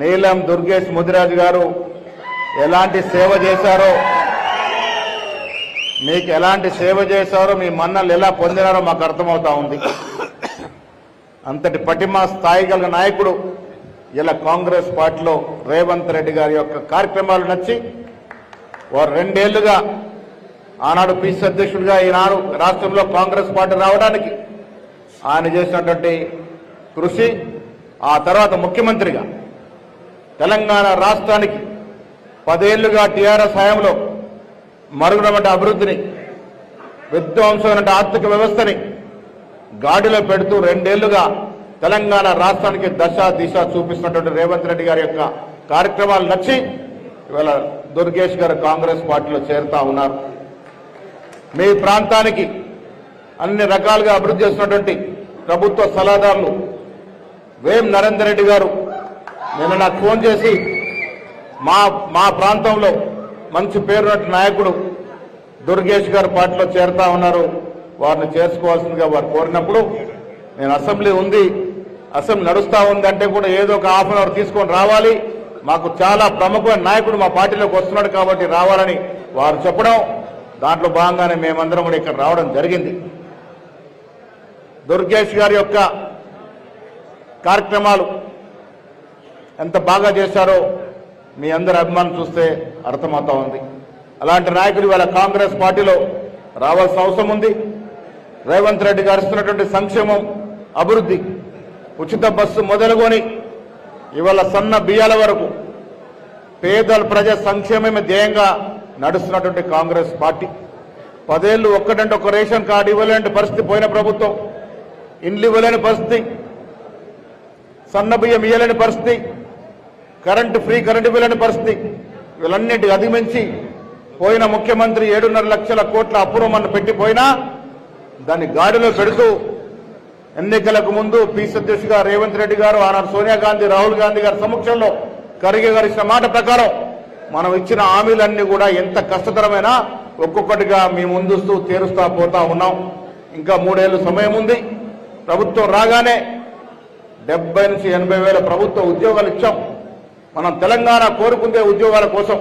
నీలం దుర్గేష్ ముదిరాజు గారు ఎలాంటి సేవ చేశారో మీకు ఎలాంటి సేవ చేశారో మీ మన్నలు ఎలా పొందినారో మాకు అర్థమవుతా ఉంది. అంతటి పటిమ స్థాయి కలిగిన నాయకుడు ఇలా కాంగ్రెస్ పార్టీలో రేవంత్ రెడ్డి గారి యొక్క కార్యక్రమాలు నచ్చి వారు రెండేళ్ళుగా ఆనాడు పీసీ అధ్యక్షుడిగా ఈనాడు రాష్ట్రంలో కాంగ్రెస్ పార్టీ రావడానికి ఆయన చేసినటువంటి కృషి ఆ తర్వాత ముఖ్యమంత్రిగా తెలంగాణ రాష్ట్రానికి పదేళ్ళుగా టీఆర్ఎస్ హయాంలో మరుగునటువంటి అభివృద్ధిని విధ్వంసమైన ఆర్థిక వ్యవస్థని గాడిలో పెడుతూ రెండేళ్ళుగా తెలంగాణ రాష్ట్రానికి దశ దిశ చూపిస్తున్నటువంటి రేవంత్ రెడ్డి గారి యొక్క కార్యక్రమాలు నచ్చి ఇవాళ దుర్గేష్ గారు కాంగ్రెస్ పార్టీలో చేరుతా ఉన్నారు. మీ ప్రాంతానికి అన్ని రకాలుగా అభివృద్ధి చేస్తున్నటువంటి ప్రభుత్వ సలహాదారులు వేం నరేందర్ రెడ్డి గారు నిన్న నాకు ఫోన్ చేసి మా మా ప్రాంతంలో మంచి పేరున్నట్టు నాయకుడు దుర్గేష్ గారు పార్టీలో చేరుతా ఉన్నారు. వారిని చేసుకోవాల్సిందిగా వారు కోరినప్పుడు నేను అసెంబ్లీ ఉంది అసెంబ్లీ నడుస్తా ఉంది అంటే కూడా ఏదో ఒక హాఫ్ అన్ అవర్ తీసుకొని రావాలి. మాకు చాలా ప్రముఖమైన నాయకుడు మా పార్టీలోకి వస్తున్నాడు కాబట్టి రావాలని వారు చెప్పడం దాంట్లో భాగంగానే మేమందరం కూడా ఇక్కడ రావడం జరిగింది. దుర్గేష్ గారి యొక్క కార్యక్రమాలు ఎంత బాగా చేశారో మీ అందరి అభిమానం చూస్తే అర్థమవుతా ఉంది. అలాంటి నాయకులు ఇవాళ కాంగ్రెస్ పార్టీలో రావాల్సిన అవసరం ఉంది. రేవంత్ రెడ్డి గారు ఇస్తున్నటువంటి సంక్షేమం అభివృద్ధి ఉచిత బస్సు మొదలుకొని ఇవాళ సన్న బియ్యాల వరకు పేదల ప్రజా సంక్షేమమే ధ్యేయంగా నడుస్తున్నటువంటి కాంగ్రెస్ పార్టీ. పదేళ్ళు ఒక్కటంటే ఒక రేషన్ కార్డు ఇవ్వలేని పరిస్థితి పోయిన ప్రభుత్వం. ఇండ్లు ఇవ్వలేని పరిస్థితి. సన్న బియ్యం ఇవ్వలేని పరిస్థితి. కరెంటు ఫ్రీ కరెంటు ఇవ్వలేని పరిస్థితి. వీళ్ళన్నింటికి అధిగమించి పోయిన ముఖ్యమంత్రి ఏడున్నర లక్షల కోట్ల అపూర్వమన్న పెట్టిపోయినా దాన్ని గాడిలో పెడుతూ ఎన్నికలకు ముందు పీసీ అధ్యక్షుగా రేవంత్ రెడ్డి గారు ఆనాడు సోనియా గాంధీ రాహుల్ గాంధీ గారి సమక్షంలో ఖర్గే గారు ఇచ్చిన మాట ప్రకారం మనం ఇచ్చిన హామీలన్నీ కూడా ఎంత కష్టతరమైనా ఒక్కొక్కటిగా మీ ముందుస్తూ తీరుస్తా పోతా ఉన్నాం. ఇంకా మూడేళ్ళు సమయం ఉంది. ప్రభుత్వం రాగానే డెబ్బై నుంచి ఎనభై వేల ప్రభుత్వ ఉద్యోగాలు ఇచ్చాం. మనం తెలంగాణ కోరుకుందే ఉద్యోగాల కోసం.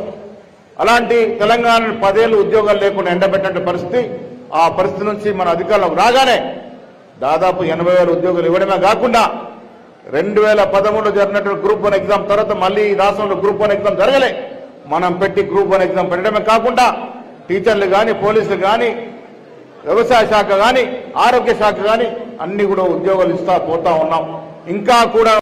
అలాంటి తెలంగాణ పదేళ్ళు ఉద్యోగాలు లేకుండా ఎండబెట్టిన పరిస్థితి ఆ పరిస్థితి నుంచి మన అధికారంలోకి రాగానే దాదాపు ఎనభై వేల ఉద్యోగాలు ఇవ్వడమే కాకుండా రెండు వేల పదమూడులో జరిగినటువంటి గ్రూప్ వన్ ఎగ్జామ్ తర్వాత మళ్ళీ ఈ రాష్ట్రంలో గ్రూప్ వన్ ఎగ్జామ్ జరగలే. మనం పెట్టి గ్రూప్ వన్ ఎగ్జామ్ పెట్టడమే కాకుండా టీచర్లు కానీ పోలీసులు కానీ వ్యవసాయ శాఖ కానీ ఆరోగ్య శాఖ కానీ అన్ని కూడా ఉద్యోగాలు ఇస్తా పోతా ఉన్నాం. ఇంకా కూడా